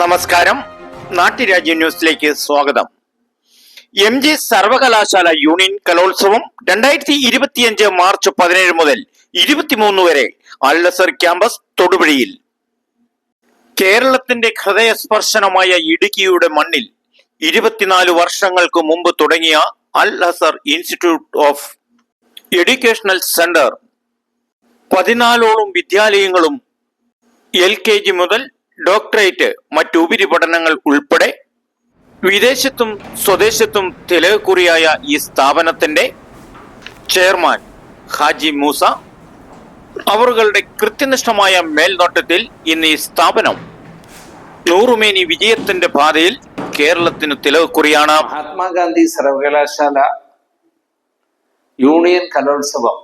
നമസ്കാരം. നാട്ടുരാജ്യ ന്യൂസിലേക്ക് സ്വാഗതം. എം ജി സർവകലാശാല യൂണിയൻ കലോത്സവം രണ്ടായിരത്തി ഇരുപത്തിയഞ്ച് മാർച്ച് പതിനേഴ് മുതൽ ഇരുപത്തിമൂന്ന് വരെ അൽസർ ക്യാമ്പസ് തൊടുപുഴയിൽ. കേരളത്തിന്റെ ഹൃദയസ്പർശനമായ ഇടുക്കിയുടെ മണ്ണിൽ ഇരുപത്തിനാല് വർഷങ്ങൾക്ക് മുമ്പ് തുടങ്ങിയ Al Azhar institute of educational centre. പതിനാലോളം വിദ്യാലയങ്ങളും എൽ കെ ജി മുതൽ ഡോക്ടറേറ്റ് മറ്റു ഉപരിപഠനങ്ങൾ ഉൾപ്പെടെ വിദേശത്തും സ്വദേശത്തും തിലകുറിയായ ഈ സ്ഥാപനത്തിന്റെ ചെയർമാൻ ഹാജി മൂസ അവറുകളുടെ കൃത്യനിഷ്ഠമായ മേൽനോട്ടത്തിൽ ഇന്ന് ഈ സ്ഥാപനം നൂറുമേനി വിജയത്തിന്റെ പാതയിൽ കേരളത്തിന് തിലകുറിയാണ് മഹാത്മാഗാന്ധി സർവകലാശാല യൂണിയൻ കലോത്സവം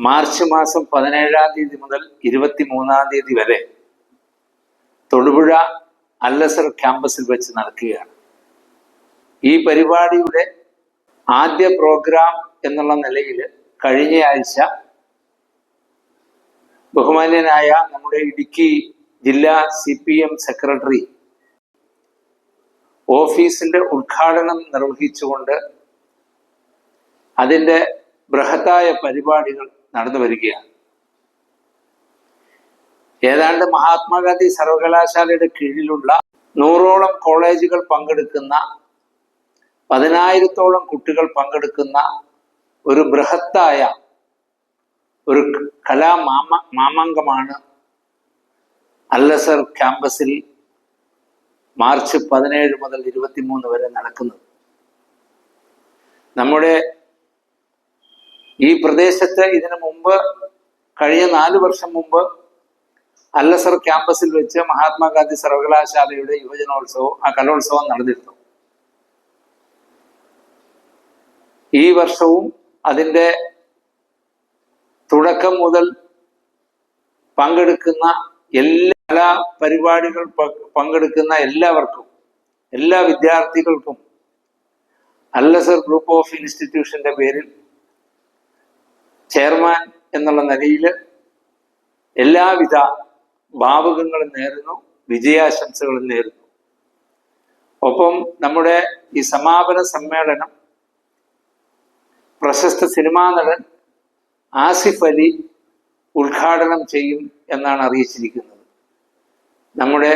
മാർച്ച് മാസം പതിനേഴാം തീയതി മുതൽ ഇരുപത്തി മൂന്നാം തീയതി വരെ തൊടുപുഴ അല്ലസർ ക്യാമ്പസിൽ വെച്ച് നടക്കുകയാണ്. ഈ പരിപാടിയുടെ ആദ്യ പ്രോഗ്രാം എന്നുള്ള നിലയിൽ കഴിഞ്ഞ ആഴ്ച ബഹുമാന്യനായ നമ്മുടെ ഇടുക്കി ജില്ലാ സി പി എം സെക്രട്ടറി ഓഫീസിന്റെ ഉദ്ഘാടനം നിർവഹിച്ചുകൊണ്ട് അതിന്റെ ബൃഹത്തായ പരിപാടികൾ നടന്നു വരികയാണ്. ഏതാണ്ട് മഹാത്മാഗാന്ധി സർവകലാശാലയുടെ കീഴിലുള്ള നൂറോളം കോളേജുകൾ പങ്കെടുക്കുന്ന പതിനായിരത്തോളം കുട്ടികൾ പങ്കെടുക്കുന്ന ഒരു ബൃഹത്തായ ഒരു കലാ മാമ മാമാങ്കമാണ് അല്ലസർ ക്യാമ്പസിൽ മാർച്ച് പതിനേഴ് മുതൽ ഇരുപത്തിമൂന്ന് വരെ നടക്കുന്നത്. നമ്മുടെ ഈ പ്രദേശത്ത് ഇതിനു മുമ്പ് കഴിഞ്ഞ നാല് വർഷം മുമ്പ് അല്ലസർ ക്യാമ്പസിൽ വെച്ച് മഹാത്മാഗാന്ധി സർവകലാശാലയുടെ യുവജനോത്സവം ആ കലോത്സവം നടന്നിരുന്നു. ഈ വർഷവും അതിന്റെ തുടക്കം മുതൽ പങ്കെടുക്കുന്ന എല്ലാ കലാ പരിപാടികൾ പങ്കെടുക്കുന്ന എല്ലാവർക്കും എല്ലാ വിദ്യാർത്ഥികൾക്കും അല്ലസർ ഗ്രൂപ്പ് ഓഫ് ഇൻസ്റ്റിറ്റ്യൂഷന്റെ പേരിൽ ചെയർമാൻ എന്നുള്ള നിലയിൽ എല്ലാവിധ ഭാവുകങ്ങളും നേരുന്നു വിജയാശംസകളും നേരുന്നു. ഒപ്പം നമ്മുടെ ഈ സമാപന സമ്മേളനം പ്രശസ്ത സിനിമാ നടൻ ആസിഫ് അലി ഉദ്ഘാടനം ചെയ്യും എന്നാണ് അറിയിച്ചിരിക്കുന്നത്. നമ്മുടെ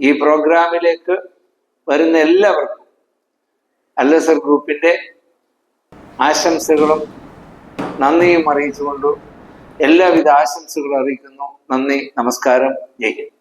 ഈ പ്രോഗ്രാമിലേക്ക് വരുന്ന എല്ലാവർക്കും അല്ലസർ ഗ്രൂപ്പിന്റെ ആശംസകളും നന്ദിയും അറിയിച്ചുകൊണ്ട് എല്ലാവിധ ആശംസകളും അറിയിക്കുന്നു. നന്ദി നമസ്കാരം. ജയ് ഹിന്ദ്.